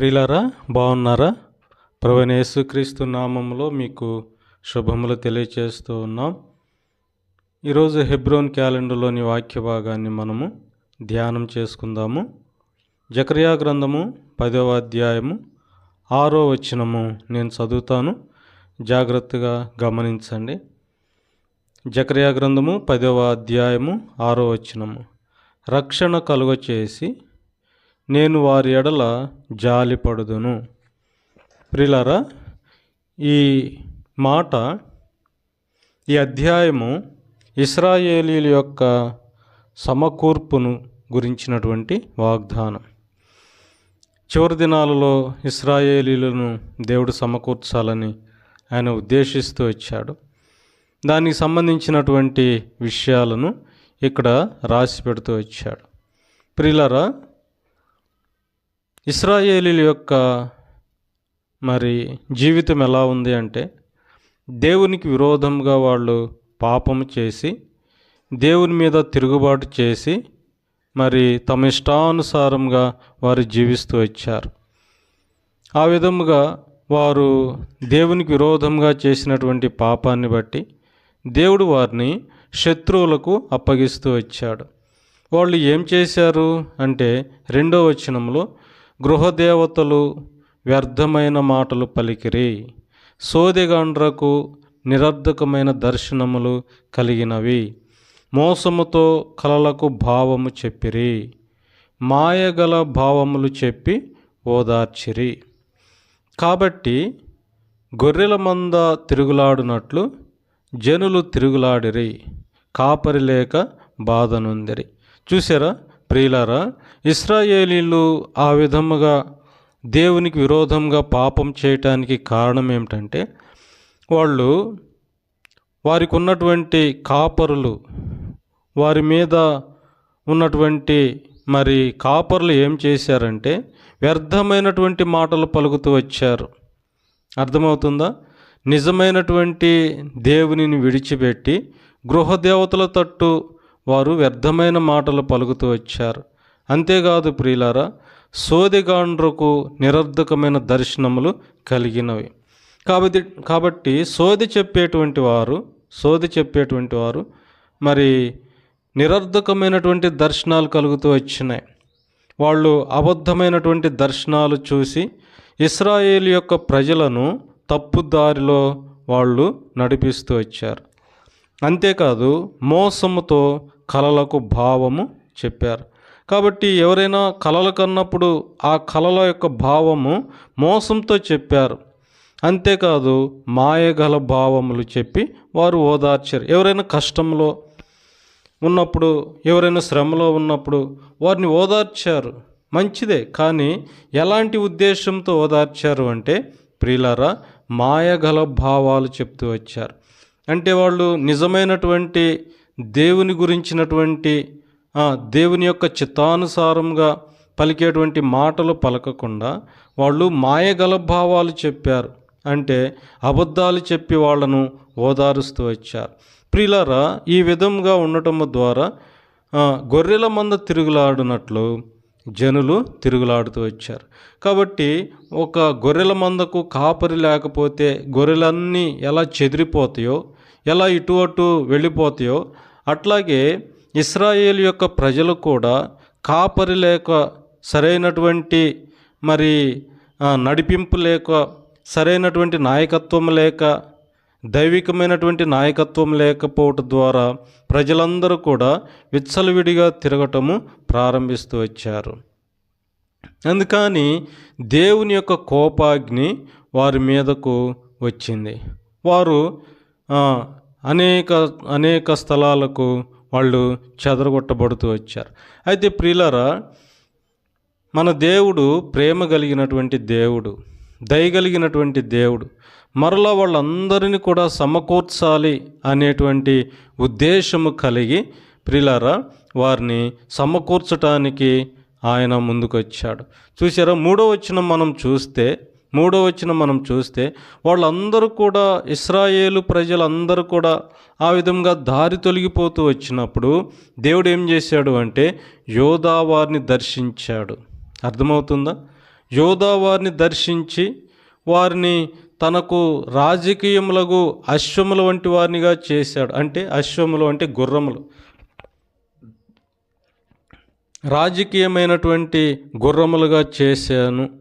ప్రియులారా బాగున్నారా? ప్రవణ యేసుక్రీస్తు నామంలో మీకు శుభములు తెలియచేస్తూ ఉన్నాం. ఈరోజు హెబ్రోన్ క్యాలెండర్లోని వాక్య భాగాన్ని మనము ధ్యానం చేసుకుందాము. జకర్యా గ్రంథము పదవ అధ్యాయము ఆరో వచనము నేను చదువుతాను. జాగ్రత్తగా గమనించండి. జకర్యా గ్రంథము పదవ అధ్యాయము ఆరో వచనము. రక్షణ కలుగ చేసి నేను వారి ఎడల జాలిపడుదును ప్రిలరా ఈ మాట ఈ అధ్యాయము ఇస్రాయేలీల యొక్క సమకూర్పును గురించినటువంటి వాగ్దానం. చివరి దినాలలో ఇస్రాయేలీలను దేవుడు సమకూర్చాలని ఆయన ఉద్దేశిస్తూ వచ్చాడు. దానికి సంబంధించినటువంటి విషయాలను ఇక్కడ రాసి పెడుతూ వచ్చాడు. ప్రిలరా ఇస్రాయేలీల యొక్క మరి జీవితం ఎలా ఉంది అంటే దేవునికి విరోధంగా వాళ్ళు పాపం చేసి దేవుని మీద తిరుగుబాటు చేసి మరి తమ ఇష్టానుసారంగా వారు జీవిస్తూ వచ్చారు. ఆ విధముగా వారు దేవునికి విరోధంగా చేసినటువంటి పాపాన్ని బట్టి దేవుడు వారిని శత్రువులకు అప్పగిస్తూ వచ్చాడు. వాళ్ళు ఏం చేశారు అంటే రెండో వచనంలో గృహదేవతలు వ్యర్థమైన మాటలు పలికిరి సోదిగండ్రకు నిరర్ధకమైన దర్శనములు కలిగినవి. మోసముతో కలలకు భావము చెప్పిరి మాయగల భావములు చెప్పి ఓదార్చిరి. కాబట్టి గొర్రెల మంద తిరుగులాడునట్లు జనులు తిరుగులాడిరి కాపరి లేక బాధనుందిరి చూసారా ప్రియులారా ఇస్రాయేలీలు ఆ విధముగా దేవునికి విరోధంగా పాపం చేయటానికి కారణం ఏమిటంటే వాళ్ళు వారికి ఉన్నటువంటి కాపరులు వారి మీద ఉన్నటువంటి మరి కాపరులు ఏం చేశారంటే వ్యర్థమైనటువంటి మాటలు పలుకుతూ వచ్చారు. అర్థమవుతుందా? నిజమైనటువంటి దేవునిని విడిచిపెట్టి గృహదేవతల తట్టు వారు వ్యర్థమైన మాటలు పలుకుతూ వచ్చారు. అంతేకాదు ప్రియులారా సోదిగాండ్రుకు నిరర్ధకమైన దర్శనములు కలిగినవి. కాబట్టి కాబట్టి సోది చెప్పేటువంటి వారు సోది చెప్పేటువంటి వారు మరి నిరర్ధకమైనటువంటి దర్శనాలు కలుగుతూ వచ్చినాయి. వాళ్ళు అబద్ధమైనటువంటి దర్శనాలు చూసి ఇస్రాయేల్ యొక్క ప్రజలను తప్పుదారిలో వాళ్ళు నడిపిస్తూ వచ్చారు. అంతేకాదు మోసముతో కలలకు భావము చెప్పారు. కాబట్టి ఎవరైనా కలలు కన్నప్పుడు ఆ కళల యొక్క భావము మోసంతో చెప్పారు. అంతేకాదు మాయగల భావములు చెప్పి వారు ఓదార్చారు. ఎవరైనా కష్టంలో ఉన్నప్పుడు ఎవరైనా శ్రమలో ఉన్నప్పుడు వారిని ఓదార్చారు. మంచిదే కానీ ఎలాంటి ఉద్దేశంతో ఓదార్చారు అంటే ప్రియులారా మాయగల భావాలు చెప్తూ వచ్చారు. అంటే వాళ్ళు నిజమైనటువంటి దేవుని గురించినటువంటి దేవుని యొక్క చిత్తానుసారంగా పలికేటువంటి మాటలు పలకకుండా వాళ్ళు మాయగల భావాలు చెప్పారు. అంటే అబద్ధాలు చెప్పి వాళ్ళను ఓదారుస్తూ వచ్చారు. ప్రియులారా ఈ విధంగా ఉండటం ద్వారా గొర్రెల మంద తిరుగులాడినట్లు జనులు తిరుగులాడుతూ వచ్చారు. కాబట్టి ఒక గొర్రెల మందకు కాపరి లేకపోతే గొర్రెలన్నీ ఎలా చెదిరిపోతాయో ఎలా ఇటు అటు వెళ్ళిపోతాయో అట్లాగే ఇస్రాయేల్ యొక్క ప్రజలు కూడా కాపరి లేక సరైనటువంటి మరి నడిపింపు లేక సరైనటువంటి నాయకత్వం లేక దైవికమైనటువంటి నాయకత్వం లేకపోవటం ద్వారా ప్రజలందరూ కూడా విచ్చలవిడిగా తిరగటము ప్రారంభిస్తూ వచ్చారు. అందుకని దేవుని యొక్క కోపాగ్ని వారి మీదకు వచ్చింది. వారు అనేక అనేక స్థలాలకు వాళ్ళు చెదరగొట్టబడుతూ వచ్చారు. అయితే ప్రియులరా మన దేవుడు ప్రేమ కలిగినటువంటి దేవుడు దయగలిగినటువంటి దేవుడు మరలా వాళ్ళందరినీ కూడా సమకూర్చాలి అనేటువంటి ఉద్దేశము కలిగి ప్రిలారా వారిని సమకూర్చటానికి ఆయన ముందుకొచ్చాడు. చూసారా మూడో వచ్చిన మనం చూస్తే మూడో వచ్చిన మనం చూస్తే వాళ్ళందరూ కూడా ఇస్రాయేలు ప్రజలందరూ కూడా ఆ విధంగా దారి తొలగిపోతూ వచ్చినప్పుడు దేవుడు ఏం చేశాడు అంటే యోధా వారిని దర్శించాడు. అర్థమవుతుందా? యోధా వారిని దర్శించి వారిని తనకు రాజకీయములకు అశ్వముల వంటి వారినిగా చేశాడు. అంటే అశ్వములు అంటే గుర్రములు. రాజకీయమైనటువంటి గుర్రములుగా చేశాను.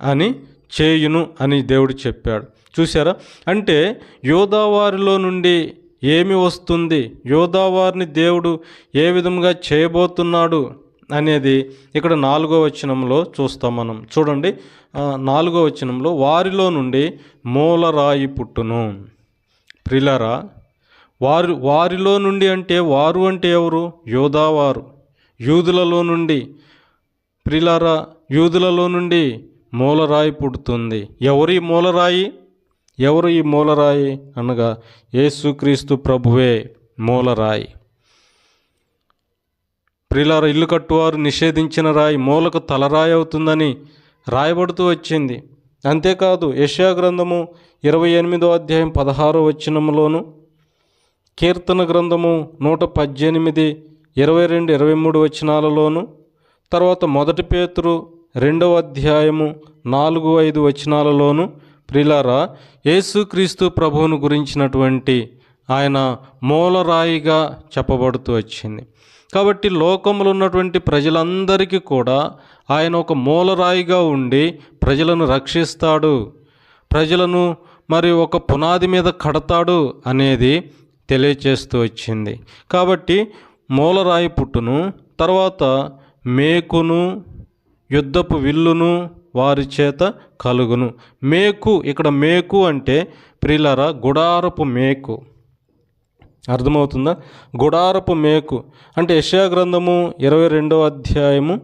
అని చేయును అని దేవుడు చెప్పాడు. చూసారా అంటే యోధావారిలో నుండి ఏమి వస్తుంది? యోధావారిని దేవుడు ఏ విధంగా చేయబోతున్నాడు అనేది ఇక్కడ నాలుగో వచనంలో చూస్తాం మనం. చూడండి నాలుగో వచనంలో వారిలో నుండి మూలరాయి పుట్టును. ప్రిలరా వారు వారిలో నుండి అంటే వారు అంటే ఎవరు? యోధావారు. యూదులలో నుండి. ప్రిలారా యూదులలో నుండి మూలరాయి పుడుతుంది. ఎవరి మూలరాయి? ఎవరు ఈ మూలరాయి? అనగా యేసుక్రీస్తు ప్రభువే మూలరాయి. ప్రిలార ఇల్లు కట్టువారు నిషేధించిన రాయి మూలకు తలరాయి అవుతుందని రాయబడుతూ వచ్చింది. అంతేకాదు యెషయా గ్రంథము ఇరవై ఎనిమిదో అధ్యాయం పదహారో వచనంలోను కీర్తన గ్రంథము నూట పద్దెనిమిది ఇరవై రెండు ఇరవై మూడు వచనాలలోను తర్వాత మొదటి పేతురు రెండవ అధ్యాయము నాలుగు ఐదు వచనాలలోను ప్రిలారా యేసుక్రీస్తు ప్రభువును గురించినటువంటి ఆయన మూలరాయిగా చెప్పబడుతూ వచ్చింది. కాబట్టి లోకంలో ఉన్నటువంటి ప్రజలందరికీ కూడా ఆయన ఒక మూలరాయిగా ఉండి ప్రజలను రక్షిస్తాడు ప్రజలను మరి ఒక పునాది మీద కడతాడు అనేది తెలియచేస్తూ వచ్చింది. కాబట్టి మూలరాయి పుట్టును తర్వాత మేకును యుద్ధపు విల్లును వారి చేత కలుగును. మేకు ఇక్కడ మేకు అంటే ప్రిలర గుడారపు మేకు. అర్థమవుతుందా? గుడారపు మేకు అంటే యశా గ్రంథము ఇరవై రెండవ అధ్యాయము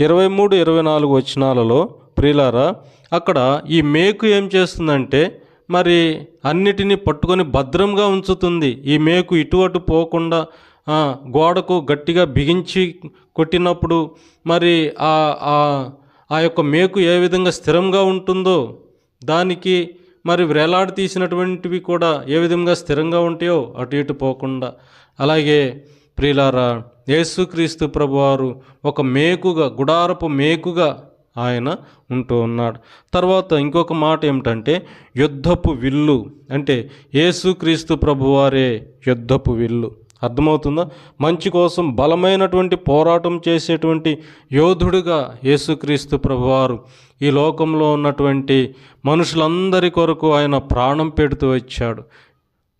ఇరవై మూడు ఇరవై నాలుగు వచనాలలో ప్రియులారా అక్కడ ఈ మేకు ఏం చేస్తుందంటే మరి అన్నిటినీ పట్టుకొని భద్రంగా ఉంచుతుంది. ఈ మేకు ఇటు అటు పోకుండా గోడకు గట్టిగా బిగించి కొట్టినప్పుడు మరి ఆ ఆ యొక్క మేకు ఏ విధంగా స్థిరంగా ఉంటుందో దానికి మరి వేలాడి తీసినటువంటివి కూడా ఏ విధంగా స్థిరంగా ఉంటాయో అటు ఇటు పోకుండా. అలాగే ప్రియులారా యేసుక్రీస్తు ప్రభువారు ఒక మేకుగా గుడారపు మేకుగా ఆయన ఉంటూ ఉన్నాడు. తర్వాత ఇంకొక మాట ఏమిటంటే యుద్ధపు విల్లు. అంటే యేసుక్రీస్తు ప్రభువారే యుద్ధపు విల్లు. అర్థమవుతుందా? మంచి కోసం బలమైనటువంటి పోరాటం చేసేటువంటి యోధుడుగా యేసుక్రీస్తు ప్రభువారు ఈ లోకంలో ఉన్నటువంటి మనుషులందరి కొరకు ఆయన ప్రాణం పెడుతూ వచ్చాడు.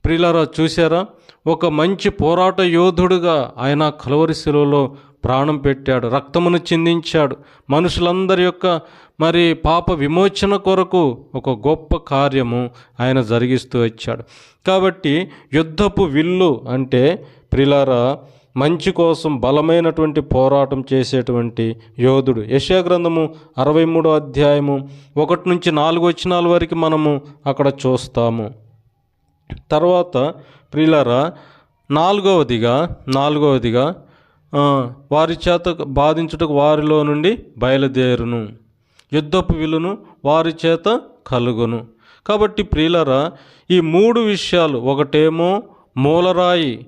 ప్రిలరా చూసారా ఒక మంచి పోరాట యోధుడుగా ఆయన కలవరి శిలువలో ప్రాణం పెట్టాడు రక్తమును చిందించాడు. మనుషులందరి యొక్క మరి పాప విమోచన కొరకు ఒక గొప్ప కార్యము ఆయన జరిగిస్తూ వచ్చాడు. కాబట్టి యుద్ధపు విల్లు అంటే ప్రిలారా మంచి కోసం బలమైనటువంటి పోరాటం చేసేటువంటి యోధుడు. యశాగ్రంథము అరవై మూడో అధ్యాయము ఒకటి నుంచి నాలుగు వచ్చినాల వరకు మనము అక్కడ చూస్తాము. తర్వాత ప్రిలారా నాలుగవదిగా నాలుగవదిగా వారి చేత బాధించుటకు వారిలో నుండి బయలుదేరును. యుద్ధపు విలును వారి చేత కలుగును. కాబట్టి ప్రియులరా ఈ మూడు విషయాలు ఒకటేమో మూలరాయి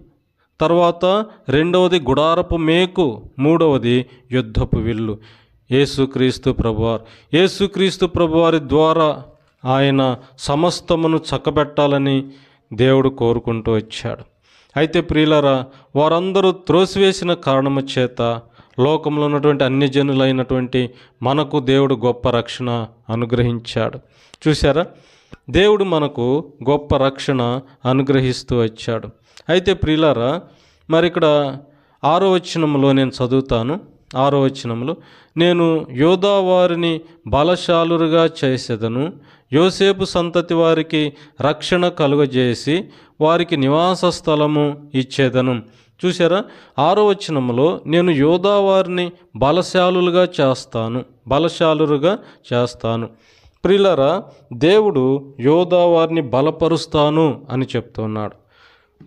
తర్వాత రెండవది గుడారపు మేకు మూడవది యుద్ధపు విల్లు. యేసుక్రీస్తు ప్రభువారు. యేసుక్రీస్తు ప్రభువారి ద్వారా ఆయన సమస్తమును చక్కబెట్టాలని దేవుడు కోరుకుంటూ వచ్చాడు. అయితే ప్రియులరా వారందరూ త్రోసివేసిన కారణము చేత లోకంలో ఉన్నటువంటి అన్ని జనులైనటువంటి మనకు దేవుడు గొప్ప రక్షణ అనుగ్రహించాడు. చూసారా దేవుడు మనకు గొప్ప రక్షణ అనుగ్రహిస్తూ వచ్చాడు. అయితే ప్రియులారా మరి ఇక్కడ ఆరో వచనంలో నేను చదువుతాను. ఆరో వచనంలో నేను యోధా వారిని బలశాలురుగా చేసేదను. యోసేపు సంతతి వారికి రక్షణ కలుగజేసి వారికి నివాస స్థలము ఇచ్చేదను. చూసారా ఆరో వచనంలో నేను యోధా వారిని బలశాలులుగా చేస్తాను బలశాలులుగా చేస్తాను. ప్రిలరా దేవుడు యోధా వారిని బలపరుస్తాను అని చెప్తున్నాడు.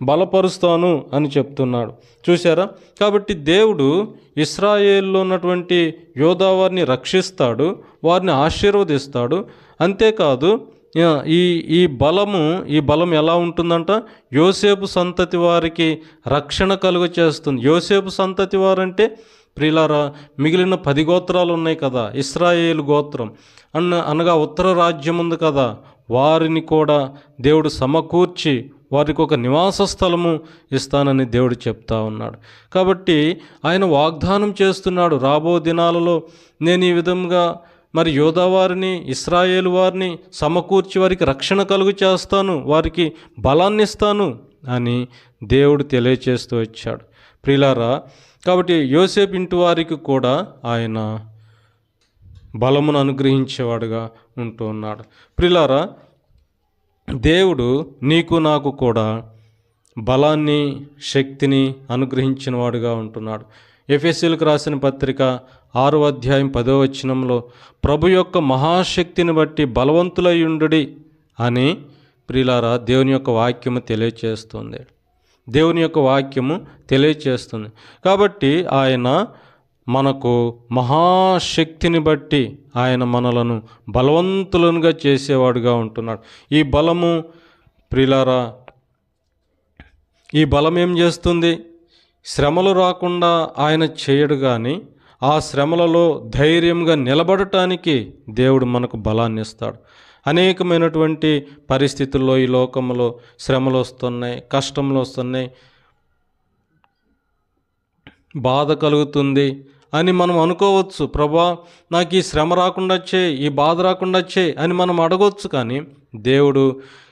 బలపరుస్తాను అని చెప్తున్నాడు. చూసారా కాబట్టి దేవుడు ఇస్రాయేల్లో ఉన్నటువంటి యోధా వారిని రక్షిస్తాడు వారిని ఆశీర్వదిస్తాడు అంతేకాదు ఈ ఈ బలము ఈ బలం ఎలా ఉంటుందంట? యోసేపు సంతతి వారికి రక్షణ కలుగ చేస్తుంది. యోసేపు సంతతి వారంటే ప్రియులారా మిగిలిన పది గోత్రాలు ఉన్నాయి కదా ఇస్రాయేల్ గోత్రం. అన్న అనగా ఉత్తర రాజ్యం ఉంది కదా వారిని కూడా దేవుడు సమకూర్చి వారికి ఒక నివాస స్థలము ఇస్తానని దేవుడు చెప్తా ఉన్నాడు. కాబట్టి ఆయన వాగ్దానం చేస్తున్నాడు రాబో దినాలలో నేను ఈ విధంగా మరి యోధావారిని ఇస్రాయేల్ వారిని సమకూర్చి వారికి రక్షణ కలుగు చేస్తాను వారికి బలాన్ని ఇస్తాను అని దేవుడు తెలియచేస్తూ వచ్చాడు. ప్రిలారా కాబట్టి యోసేపు ఇంటి వారికి కూడా ఆయన బలమును అనుగ్రహించేవాడుగా ఉంటూ ఉన్నాడు. ప్రిలారా దేవుడు నీకు నాకు కూడా బలాన్ని శక్తిని అనుగ్రహించిన వాడుగా ఉంటున్నాడు. ఎఫ్ఎస్సీలకు రాసిన పత్రిక ఆరో అధ్యాయం పదో వచనంలో ప్రభు యొక్క మహాశక్తిని బట్టి బలవంతులయ్యుండుడి అని ప్రిలారా దేవుని యొక్క వాక్యము తెలియచేస్తుంది. దేవుని యొక్క వాక్యము తెలియచేస్తుంది. కాబట్టి ఆయన మనకు మహాశక్తిని బట్టి ఆయన మనలను బలవంతులనుగా చేసేవాడుగా ఉంటున్నాడు. ఈ బలము ప్రిలారా ఈ బలం ఏం చేస్తుంది? శ్రమలు రాకుండా ఆయన చేయడు కానీ ఆ శ్రమలలో ధైర్యంగా నిలబడటానికి దేవుడు మనకు బలాన్ని ఇస్తాడు. అనేకమైనటువంటి పరిస్థితుల్లో ఈ లోకంలో శ్రమలు వస్తున్నాయి కష్టములు వస్తున్నాయి. బాధ కలుగుతుంది అని మనం అనుకోవచ్చు. ప్రభా నాకు ఈ శ్రమ రాకుండా చే ఈ బాధ రాకుండా చే అని మనం అడగవచ్చు కానీ దేవుడు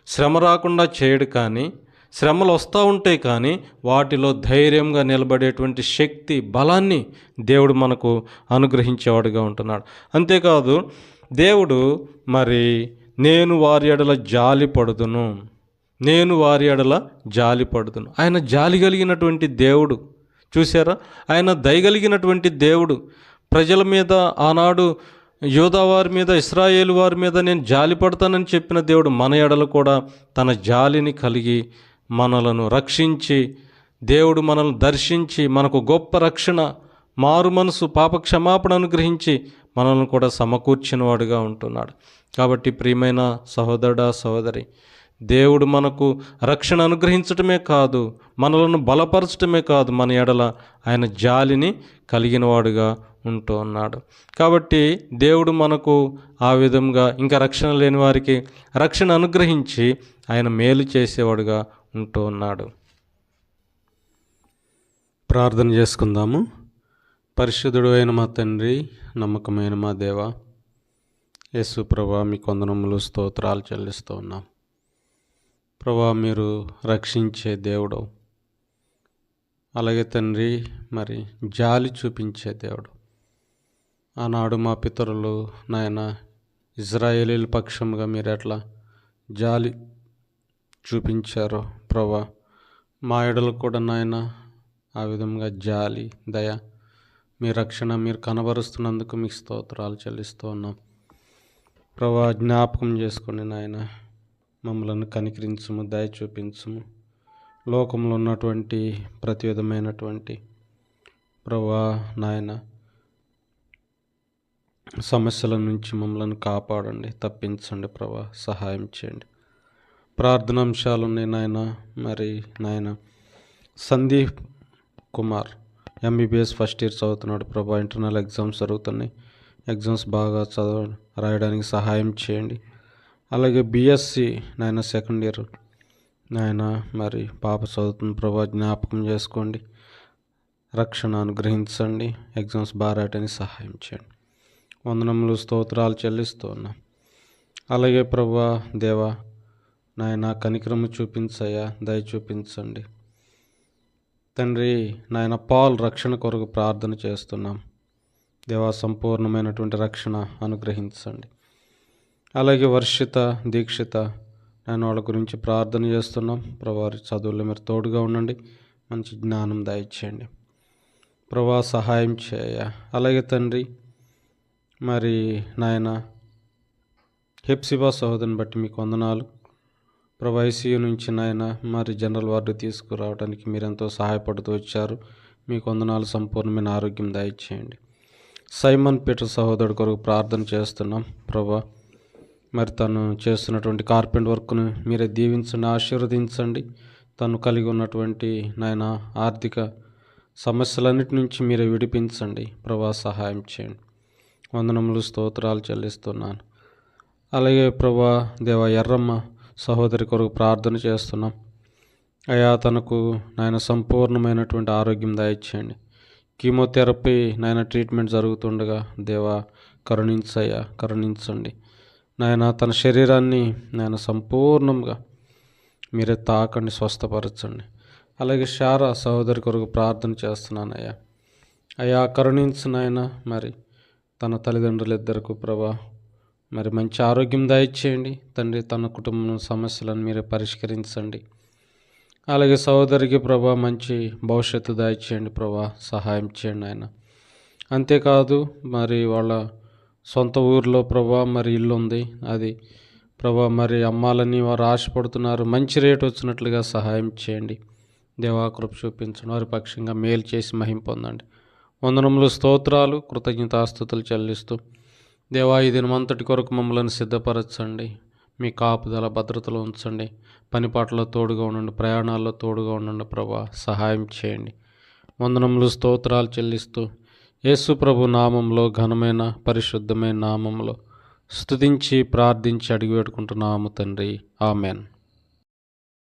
శ్రమ రాకుండా చేయడు కానీ శ్రమలు వస్తూ ఉంటాయి కానీ వాటిలో ధైర్యంగా నిలబడేటువంటి శక్తి బలాన్ని దేవుడు మనకు అనుగ్రహించేవాడుగా ఉంటున్నాడు. అంతేకాదు దేవుడు మరి నేను వారి ఎడల జాలి పడుదును. నేను వారి ఎడల జాలి పడుదును. ఆయన జాలి కలిగినటువంటి దేవుడు. చూసారా ఆయన దయగలిగినటువంటి దేవుడు. ప్రజల మీద ఆనాడు యోధా వారి మీద ఇస్రాయేల్ వారి మీద నేను జాలి పడతానని చెప్పిన దేవుడు మన ఎడలు కూడా తన జాలిని కలిగి మనలను రక్షించి దేవుడు మనల్ని దర్శించి మనకు గొప్ప రక్షణ మారు మనసు పాప క్షమాపణ అనుగ్రహించి మనల్ని కూడా సమకూర్చినవాడుగా ఉంటున్నాడు. కాబట్టి ప్రియమైన సహోదరుడా సహోదరి దేవుడు మనకు రక్షణ అనుగ్రహించటమే కాదు మనలను బలపరచటమే కాదు మన ఎడల ఆయన జాలిని కలిగినవాడుగా ఉంటూ ఉన్నాడు. కాబట్టి దేవుడు మనకు ఆ విధంగా ఇంకా రక్షణ లేని వారికి రక్షణ అనుగ్రహించి ఆయన మేలు చేసేవాడుగా ఉంటూ ఉన్నాడు. ప్రార్థన చేసుకుందాము. పరిశుద్ధుడు అయిన మా తండ్రి నమ్మకమైన మా దేవ యేసు ప్రభా మీ కొందనములు స్తోత్రాలు చెల్లిస్తూ ఉన్నాం. ప్రభా మీరు రక్షించే దేవుడు. అలాగే తండ్రి మరి జాలి చూపించే దేవుడు. ఆనాడు మా పితరులు నాయన ఇజ్రాయేలీల పక్షంగా మీరు ఎట్లా జాలి చూపించారో ప్రభా మా ఎడలు కూడా నాయన ఆ విధంగా జాలి దయ మీ రక్షణ మీరు కనబరుస్తున్నందుకు మీకు స్తోత్రాలు చెల్లిస్తూ ఉన్నాం. ప్రభా జ్ఞాపకం చేసుకోండి నాయన మమ్మల్ని కనికరించము దయ చూపించము. లోకంలో ఉన్నటువంటి ప్రతి విధమైనటువంటి ప్రభా నాయన సమస్యల నుంచి మమ్మల్ని కాపాడండి తప్పించండి ప్రభా సహాయం చేయండి. ప్రార్థనాంశాలు ఉన్నాయి నాయన. మరి నాయన Sandeep Kumar MBBS first year చదువుతున్నాడు. ప్రభా ఇంటర్నల్ ఎగ్జామ్స్ జరుగుతున్నాయి. ఎగ్జామ్స్ బాగా చదవ రాయడానికి సహాయం చేయండి. అలాగే బీఎస్సీ నాయన సెకండ్ ఇయర్ నాయన మరి పాప చదువుతుంది. ప్రభా జ్ఞాపకం చేసుకోండి. రక్షణ అనుగ్రహించండి. ఎగ్జామ్స్ బాగా రాయడానికి సహాయం చేయండి. వందనములు స్తోత్రాలు చెల్లిస్తూ ఉన్నాం. అలాగే ప్రభా దేవా నాయన కనికరము చూపించయ్యా దయ చూపించండి. తండ్రి నాయన పాల్ రక్షణ కొరకు ప్రార్థన చేస్తున్నాం. దేవా సంపూర్ణమైనటువంటి రక్షణ అనుగ్రహించండి. అలాగే వర్షిత దీక్షిత నేను వాళ్ళ గురించి ప్రార్థన చేస్తున్నాం. ప్రభావారి చదువుల్లో మీరు తోడుగా ఉండండి. మంచి జ్ఞానం దయచేయండి. ప్రభా సహాయం చేయ అలాగే తండ్రి మరి నాయన హెప్సిబా సహోదరిని బట్టి మీకు వందనాలు. ప్రభా ఐసీయూ నుంచి నాయన మరి జనరల్ వార్డు తీసుకురావడానికి మీరెంతో సహాయపడుతూ వచ్చారు. మీకు వందనాలు సంపూర్ణమైన ఆరోగ్యం దయచేయండి. సైమన్ పీటర్ సహోదరుడు కొరకు ప్రార్థన చేస్తున్నాం. ప్రభా మరి తను చేస్తున్నటువంటి కార్పెంట్ వర్క్ను మీరే దీవించండి ఆశీర్వదించండి. తను కలిగి ఉన్నటువంటి నాయన ఆర్థిక సమస్యలన్నిటి నుంచి మీరే విడిపించండి. ప్రభా సహాయం చేయండి. వందనములు స్తోత్రాలు చెల్లిస్తున్నాను. అలాగే ప్రభా దేవ ఎర్రమ్మ సహోదరి కొరకు ప్రార్థన చేస్తున్నాం. అయా తనకు నాయన సంపూర్ణమైనటువంటి ఆరోగ్యం దయచేయండి. కీమోథెరపీ నాయన ట్రీట్మెంట్ జరుగుతుండగా దేవా కరుణించయ్యా కరుణించండి. నాయన తన శరీరాన్ని నాయన సంపూర్ణంగా మీరే తాకండి స్వస్థపరచండి. అలాగే శారా సహోదరి కొరకు ప్రార్థన చేస్తున్నాను అయ్యా అయ్యా కరుణించు నాయన మరి తన తల్లిదండ్రులు ఇద్దరికి ప్రభా మరి మంచి ఆరోగ్యం దయచేయండి. తండ్రి తన కుటుంబం సమస్యలను మీరే పరిష్కరించండి. అలాగే సహోదరికి ప్రభా మంచి భవిష్యత్తు దయచేయండి ప్రభా సహాయం చేయండి ఆయన. అంతేకాదు మరి వాళ్ళ సొంత ఊరిలో ప్రభా మరి ఇల్లు ఉంది. అది ప్రభా మరి అమ్మాలని వారు ఆశపడుతున్నారు. మంచి రేటు వచ్చినట్లుగా సహాయం చేయండి. దేవాకృప చూపించండి. వారి పక్షంగా మేలు చేసి మహిం పొందండి. వందనములు స్తోత్రాలు కృతజ్ఞతాస్థుతులు చెల్లిస్తూ దేవా ఈ దినమంతటి కొరకు మమ్మల్ని సిద్ధపరచండి. మీ కాపుదల భద్రతలో ఉంచండి. పనిపాట్లలో తోడుగా ఉండండి. ప్రయాణాల్లో తోడుగా ఉండండి ప్రభా. సహాయం చేయండి. వందనములు స్తోత్రాలు చెల్లిస్తూ యేసు ప్రభు నామంలో ఘనమైన పరిశుద్ధమైన నామంలో స్తుతించి ప్రార్థించి అడిగి పెట్టుకుంటున్నాము తండ్రి. ఆమెన్.